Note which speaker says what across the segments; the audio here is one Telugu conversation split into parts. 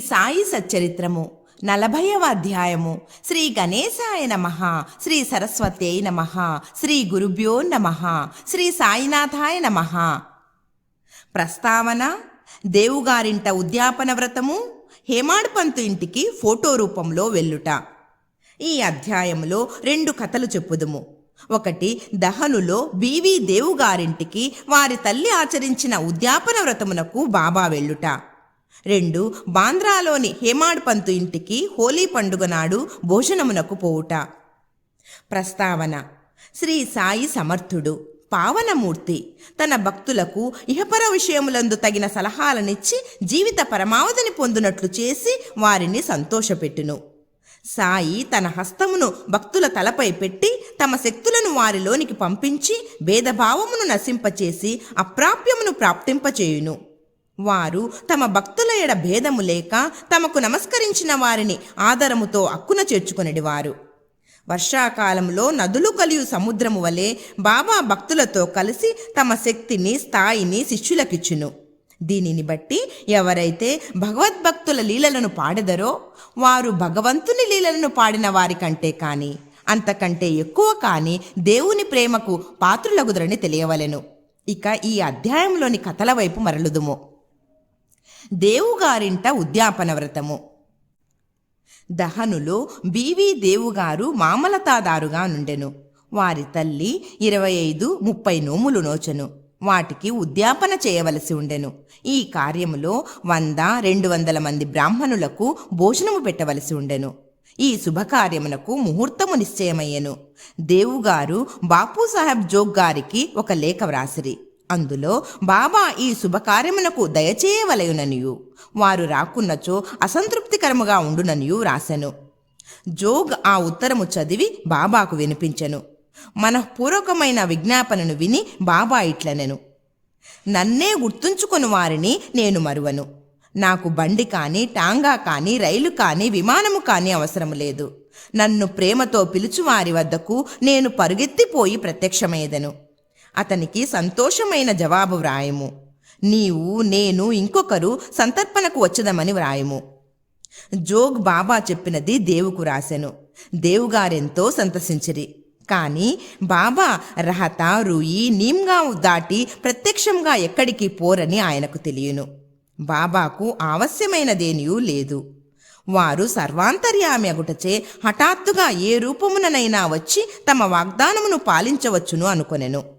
Speaker 1: సాయి సచ్చరిత్రము నలభైవ అధ్యాయము. శ్రీ గణేశాయ నమ శ్రీ సరస్వత్యై నమ శ్రీ గురుభ్యో నమ శ్రీ సాయినాథాయ నమ. ప్రస్తావన దేవుగారింట ఉద్యాపన వ్రతము హేమాడ్పంతు ఇంటికి ఫోటో రూపంలో వెళ్ళుట. ఈ అధ్యాయములో రెండు కథలు చెప్పుదుము. ఒకటి దహనులో బీవీ దేవుగారింటికి వారి తల్లి ఆచరించిన ఉద్యాపన వ్రతమునకు బాబా వెళ్ళుట. రెండు బాంద్రాలోని హేమాడ్ పంతు ఇంటికి హోలీ పండుగ నాడు భోజనమునకు పోవుట. ప్రస్తావన శ్రీ సాయి సమర్థుడు పావనమూర్తి తన భక్తులకు ఇహపర విషయములందు తగిన సలహాలనిచ్చి జీవిత పరమావధిని పొందునట్లు చేసి వారిని సంతోషపెట్టును. సాయి తన హస్తమును భక్తుల తలపై పెట్టి తమ శక్తులను వారిలోనికి పంపించి భేదభావమును నశింపచేసి అప్రాప్యమును ప్రాప్తింపచేయును. వారు తమ భక్తుల ఎడ భేదము లేక తమకు నమస్కరించిన వారిని ఆదరముతో అక్కున చేర్చుకొనిడివారు. వర్షాకాలంలో నదులు కలియు సముద్రము వలె బాబా భక్తులతో కలిసి తమ శక్తిని స్థాయిని శిష్యులకిచ్చును. దీనిని బట్టి ఎవరైతే భగవద్భక్తుల లీలలను పాడెదరో వారు భగవంతుని లీలలను పాడిన వారి కంటే కానీ అంతకంటే ఎక్కువ కానీ దేవుని ప్రేమకు పాత్రులగుదరని తెలియవలెను. ఇక ఈ అధ్యాయంలోని కథల వైపు మరలుదుము. దేవుగారింట ఉద్యాపన వ్రతము. దహనులో బీవీ దేవుగారు మామలతాదారుగా నుండెను. వారి తల్లి ఇరవై ఐదు ముప్పై నోములు నోచెను. వాటికి ఉద్యాపన చేయవలసి ఉండెను. ఈ కార్యములో వంద రెండు వందల మంది బ్రాహ్మణులకు భోజనము పెట్టవలసి ఉండెను. ఈ శుభకార్యమునకు ముహూర్తము నిశ్చయమయ్యెను. దేవుగారు బాపూసాహెబ్ జోగ్ గారికి ఒక లేఖ వ్రాసిరి. అందులో బాబా ఈ శుభకార్యమునకు దయచేయవలయుననియు. వారు రాకున్నచో అసంతృప్తికరముగా ఉండుననియు రాసెను జోగ్ ఆ ఉత్తరము చదివి బాబాకు వినిపించెను. మనఃపూర్వకమైన విజ్ఞాపనను విని బాబా ఇట్లనెను. నన్నే గుర్తుంచుకొని వారిని నేను మరువను. నాకు బండి కానీ టాంగా కానీ రైలు కానీ విమానము కానీ అవసరం లేదు. నన్ను ప్రేమతో పిలుచు వారి వద్దకు నేను పరుగెత్తిపోయి ప్రత్యక్షమయ్యేదను. అతనికి సంతోషమైన జవాబు వ్రాయము. నీవు నేను ఇంకొకరు సంతర్పణకు వచ్చదమని వ్రాయము. జోగ్ బాబా చెప్పినది దేవుకు రాసెను. దేవుగారెంతో సంతసించిరి. కానీ బాబా రహత రూయి నీమ్గావ్ దాటి ప్రత్యక్షంగా ఎక్కడికి పోరని ఆయనకు తెలియను. బాబాకు ఆవశ్యమైనదేనియూ లేదు. వారు సర్వాంతర్యామి అగుటచే హఠాత్తుగా ఏ రూపముననైనా వచ్చి తమ వాగ్దానమును పాలించవచ్చును అనుకొనెను.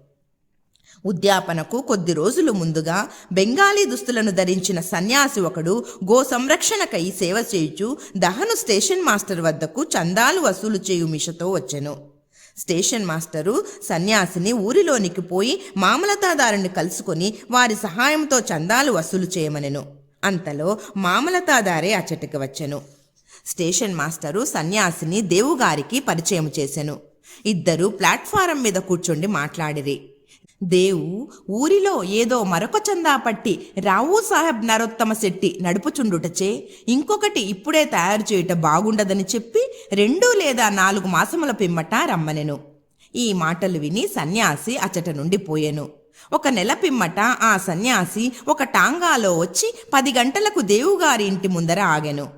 Speaker 1: ఉద్యాపనకు కొద్ది రోజులు ముందుగా బెంగాలీ దుస్తులను ధరించిన సన్యాసి ఒకడు గో సంరక్షణకై సేవ చేయుచు దహను స్టేషన్ మాస్టర్ వద్దకు చందాలు వసూలు చేయు మిషతో వచ్చెను. స్టేషన్ మాస్టరు సన్యాసిని ఊరిలోనికి పోయి మామలతాదారుని కలుసుకొని వారి సహాయంతో చందాలు వసూలు చేయమనెను. అంతలో మామలతాదారే అచ్చటికి వచ్చెను. స్టేషన్ మాస్టరు సన్యాసిని దేవుగారికి పరిచయం చేసెను. ఇద్దరు ప్లాట్ఫారం మీద కూర్చుండి మాట్లాడిరి. దేవు ఊరిలో ఏదో మరొక చందా పట్టి రావు సాహెబ్ నరోత్తమ శెట్టి నడుపుచుండుటచే ఇంకొకటి ఇప్పుడే తయారు చేయుట బాగుండదని చెప్పి రెండు లేదా నాలుగు మాసముల పిమ్మట రమ్మనెను. ఈ మాటలు విని సన్యాసి అచట నుండి పోయెను. ఒక నెల పిమ్మట ఆ సన్యాసి ఒక టాంగాలో వచ్చి పది గంటలకు దేవుగారి ఇంటి ముందర ఆగెను.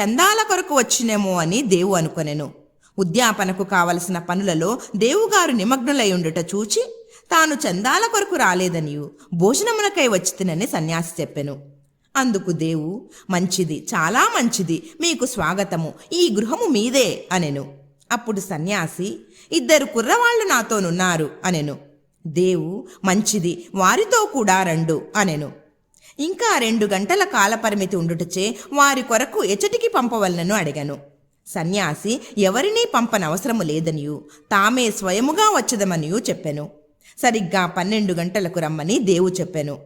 Speaker 1: చందాల కొరకు వచ్చినేమో అని దేవు అనుకొనెను. ఉద్యాపనకు కావలసిన పనులలో దేవుగారు నిమగ్నులై ఉండుట చూచి తాను చందాల కొరకు రాలేదనియు భోజనమునకై వచ్చితినని సన్యాసి చెప్పెను. అందుకు దేవు మంచిది చాలా మంచిది మీకు స్వాగతము ఈ గృహము మీదే అనెను. అప్పుడు సన్యాసి ఇద్దరు కుర్రవాళ్ళు నాతోనున్నారు అనెను. దేవు మంచిది వారితో కూడా రండు అనెను. ఇంకా రెండు గంటల కాలపరిమితి ఉండుటచే వారి కొరకు ఎచటికి పంపవలనను అడిగాను. సన్యాసి ఎవరినీ పంపనవసరము లేదనియు తామే స్వయముగా వచ్చదమనియు చెప్పెను. సరిగ్గా పన్నెండు గంటలకు రమ్మని దేవు చెప్పెను.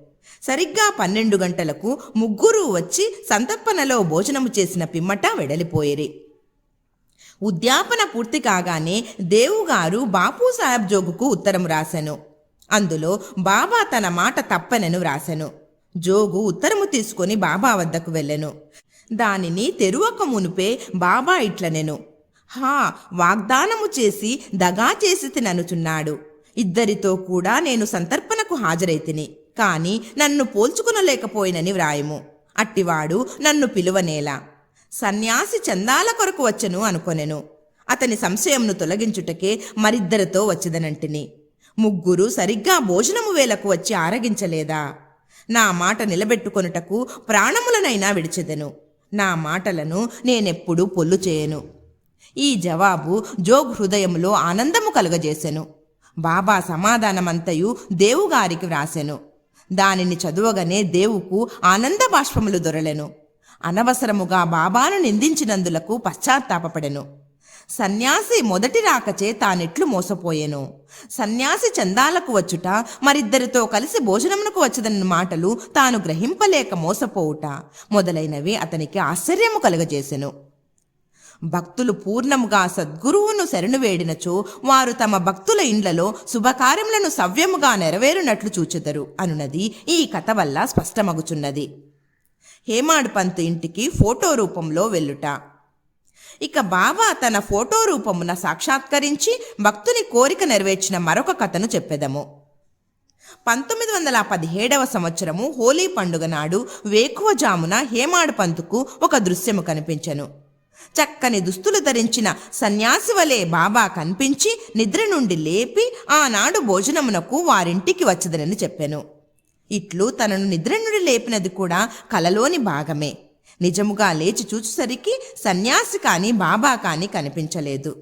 Speaker 1: సరిగ్గా పన్నెండు గంటలకు ముగ్గురు వచ్చి సంతర్పణలో భోజనము చేసిన పిమ్మట వెడలిపోయేరి. ఉద్యాపన పూర్తి కాగానే దేవుగారు బాపు సాహెబ్ జోగుకు ఉత్తరం రాశాను అందులో బాబా తన మాట తప్పనను వ్రాసెను జోగు ఉత్తరము తీసుకొని బాబా వద్దకు వెళ్ళెను. దానిని తెరువక మునుపే బాబా ఇట్లనెను. హా వాగ్దానము చేసి దగా చేసి తిననుచున్నాడు. ఇద్దరితో కూడా నేను సంతర్పణకు హాజరైతిని. కాని నన్ను పోల్చుకునలేకపోయినని వ్రాయము. అట్టివాడు నన్ను పిలువనేలా. సన్యాసి చందాల కొరకు వచ్చెను అనుకొనెను. అతని సంశయంను తొలగించుటకే మరిద్దరితో వచ్చిదనంటిని. ముగ్గురు సరిగ్గా భోజనము వేలకు వచ్చి ఆరగించలేదా? నా మాట నిలబెట్టుకొనుటకు ప్రాణములనైనా విడిచెదెను. నా మాటలను నేనెప్పుడూ పొల్లు చేయను. ఈ జవాబు జోగ్ హృదయములో ఆనందము కలుగజేసెను. బాబా సమాధానమంతయు దేవుగారికి వ్రాసెను. దానిని చదువగానే దేవుకు ఆనంద బాష్పములు దొరలెను. అనవసరముగా బాబాను నిందించినందులకు పశ్చాత్తాపపడెను. సన్యాసి మొదటి రాకచే తానెట్లు మోసపోయెను. సన్యాసి చందాలకు వచ్చుట మరిద్దరితో కలిసి భోజనమునకు వచ్చదన్న మాటలు తాను గ్రహింపలేక మోసపోవుట మొదలైనవి అతనికి ఆశ్చర్యము కలుగజేసెను. భక్తులు పూర్ణముగా సద్గురువును శరణు వేడినచో వారు తమ భక్తుల ఇండ్లలో శుభకార్యములను సవ్యముగా నెరవేరునట్లు చూచెదరు అనునది ఈ కథ వల్ల స్పష్టమగుచున్నది. హేమాడ్ పంత్ ఇంటికి ఫోటో రూపంలో వెళ్ళుట. ఇక బాబా తన ఫోటో రూపమున సాక్షాత్కరించి భక్తుని కోరిక నెరవేర్చిన మరొక కథను చెప్పెదము. పంతొమ్మిది వందల పదిహేడవ సంవత్సరము హోలీ పండుగ నాడు వేకువజామున హేమాడ్ పంతుకు ఒక దృశ్యము కనిపించెను. చక్కని దుస్తులు ధరించిన సన్యాసి వలె బాబా కనిపించి నిద్ర నుండి లేపి ఆనాడు భోజనమునకు వారింటికి వచ్చదనని చెప్పాను. ఇట్లు తనను నిద్ర నుండి లేపినది కూడా కలలోని భాగమే. నిజముగా లేచి చూచుసరికి సన్యాసి కాని బాబా కాని కనిపించలేదు.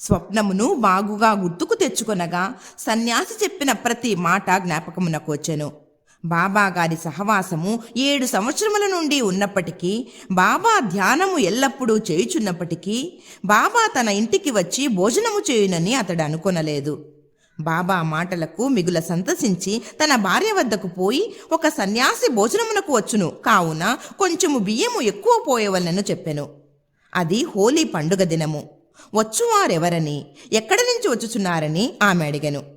Speaker 1: స్వప్నమును బాగుగా గుర్తుకు తెచ్చుకొనగా సన్యాసి చెప్పిన ప్రతి మాట జ్ఞాపకమునకు వచ్చాను. బాబా గారి సహవాసము ఏడు సంవత్సరముల నుండి ఉన్నప్పటికీ బాబా ధ్యానము ఎల్లప్పుడూ చేయుచున్నప్పటికీ బాబా తన ఇంటికి వచ్చి భోజనము చేయునని అతడు అనుకొనలేదు. బాబా మాటలకు మిగుల సంతసించి తన భార్య వద్దకు పోయి ఒక సన్యాసి భోజనమునకు వచ్చును. కావున కొంచెము బియ్యము ఎక్కువ పోయవలనను చెప్పెను. అది హోలీ పండుగ దినము. వచ్చువారెవరని ఎక్కడి నుంచి వచ్చుచున్నారని ఆమె అడిగెను.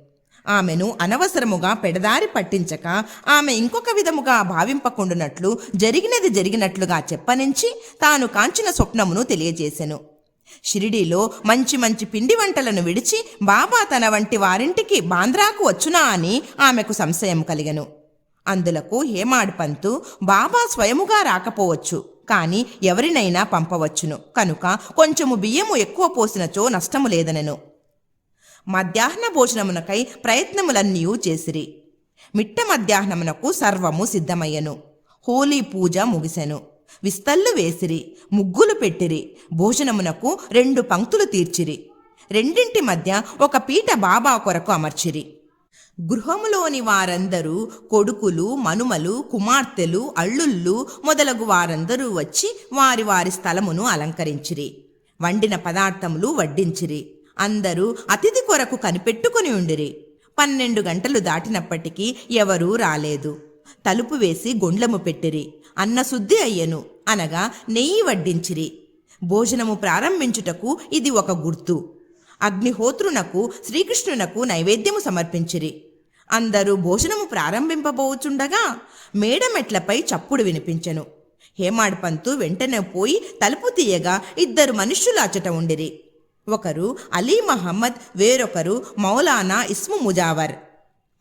Speaker 1: ఆమెను అనవసరముగా పెడదారి పట్టించక ఆమె ఇంకొక విధముగా భావింపకుండునట్లు జరిగినది జరిగినట్లుగా చెప్పనించి తాను కాంచిన స్వప్నమును తెలియజేశెను షిరిడీలో మంచి మంచి పిండి వంటలను విడిచి బాబా తన వంటి వారింటికి బాంద్రాకు వచ్చునా అని ఆమెకు సంశయం కలిగను. అందులకు హేమాడ్ పంతు బాబా స్వయముగా రాకపోవచ్చు కానీ ఎవరినైనా పంపవచ్చును. కనుక కొంచెము బియ్యము ఎక్కువ పోసినచో నష్టము లేదనెను. మధ్యాహ్న భోజనమునకై ప్రయత్నములన్నీ చేసిరి. మిట్ట మధ్యాహ్నమునకు సర్వము సిద్ధమయ్యను. హోలీ పూజ ముగిసెను. విస్తళ్ళు వేసిరి ముగ్గులు పెట్టిరి భోజనమునకు రెండు పంక్తులు తీర్చిరి. రెండింటి మధ్య ఒక పీట బాబా కొరకు అమర్చిరి. గృహములోని వారందరూ కొడుకులు మనుమలు కుమార్తెలు అల్లుళ్ళు మొదలగు వారందరూ వచ్చి వారి వారి స్థలమును అలంకరించిరి. వండిన పదార్థములు వడ్డించిరి. అందరూ అతిథి కొరకు కనిపెట్టుకుని ఉండిరి. పన్నెండు గంటలు దాటినప్పటికీ ఎవరూ రాలేదు. తలుపు వేసి గొండ్లము పెట్టిరి. అన్న శుద్ధి అయ్యెను. అనగా నెయ్యి వడ్డించిరి. భోజనము ప్రారంభించుటకు ఇది ఒక గుర్తు. అగ్నిహోత్రునకు శ్రీకృష్ణునకు నైవేద్యము సమర్పించిరి. అందరూ భోజనము ప్రారంభింపబోచుండగా మేడమెట్లపై చప్పుడు వినిపించెను. హేమాడ్ పంతు వెంటనే పోయి తలుపు తీయగా ఇద్దరు మనుష్యులు అచట ఉండిరి. ఒకరు అలీ మహమ్మద్ వేరొకరు మౌలానా ఇస్ము ముజావర్.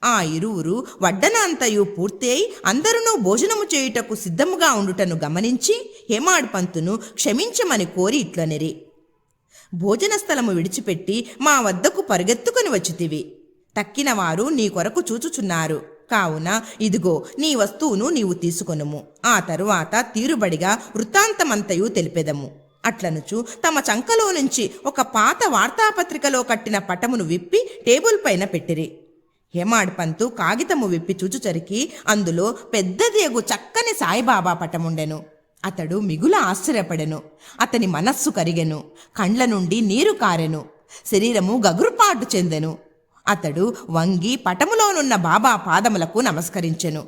Speaker 1: ఆ ఇరువురు వడ్డనంతయు పూర్తి అయి అందరూ భోజనము చేయుటకు సిద్ధముగా ఉండుటను గమనించి హేమాడ్ పంతును క్షమించమని కోరి ఇట్లనిరి. భోజన స్థలము విడిచిపెట్టి మా వద్దకు పరుగెత్తుకుని వచ్చితివి. తక్కిన వారు నీ కొరకు చూచుచున్నారు. కావున ఇదిగో నీ వస్తువును నీవు తీసుకొనుము. ఆ తరువాత తీరుబడిగా వృత్తాంతమంతయు తెలిపెదము. అట్లనుచు తమ చంకలో నుంచి ఒక పాత వార్తాపత్రికలో కట్టిన పటమును విప్పి టేబుల్ పైన పెట్టిరి. హేమాడ్ పంతు కాగితము విప్పి చూచుచరికి అందులో పెద్దదేగు చక్కని సాయిబాబా పటముండెను. అతడు మిగుల ఆశ్చర్యపడెను. అతని మనస్సు కరిగెను. కండ్ల నుండి నీరు కారెను. శరీరము గగురుపాటు చెందెను. అతడు వంగి పటములోనున్న బాబా పాదములకు నమస్కరించెను.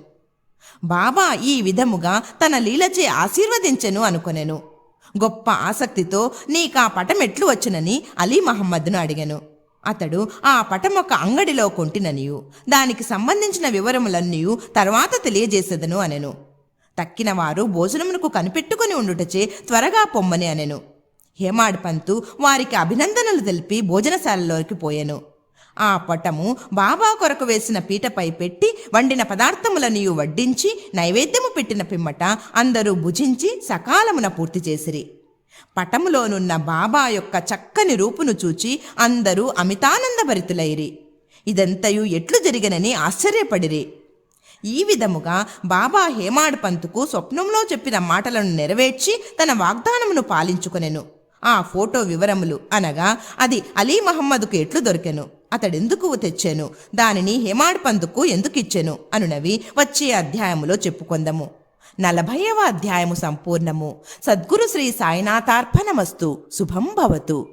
Speaker 1: బాబా ఈ విధముగా తన లీలచే ఆశీర్వదించెను అనుకొనెను. గొప్ప ఆసక్తితో నీకు ఆ పటం ఎట్లు వచ్చునని అలీ మహమ్మద్ను అడిగాను. అతడు ఆ పటం ఒక అంగడిలో కొంటిననియు. దానికి సంబంధించిన వివరములన్నీ తర్వాత తెలియజేసేదను అనెను. తక్కిన వారు భోజనమునకు కనిపెట్టుకుని ఉండుటచే త్వరగా పొమ్మని అనెను. హేమాడ్ పంతు వారికి అభినందనలు తెలిపి భోజనశాలలోకి పోయాను. ఆ పటము బాబా కొరకు వేసిన పీటపై పెట్టి వండిన పదార్థములనియు వడ్డించి నైవేద్యము పెట్టిన పిమ్మట అందరూ భుజించి సకాలమున పూర్తి చేసిరి. పటములోనున్న బాబా యొక్క చక్కని రూపును చూచి అందరూ అమితానందభరితులైరి. ఇదంతయు ఎట్లు జరిగినని ఆశ్చర్యపడిరి. ఈ విధముగా బాబా హేమాడ్ పంతుకు స్వప్నంలో చెప్పిన మాటలను నెరవేర్చి తన వాగ్దానమును పాలించుకొనెను. ఆ ఫోటో వివరములు అనగా అది అలీ మహమ్మదుకు ఎట్లు దొరికెను. అతడెందుకు తెచ్చాను? దానిని హేమాడ్ పంతుకు ఎందుకు ఇచ్చెను అనునవి వచ్చే అధ్యాయములో చెప్పుకొందము. నలభైవ అధ్యాయము సంపూర్ణము. సద్గురు శ్రీ సాయినాథార్పణమస్తు. శుభం భవతు.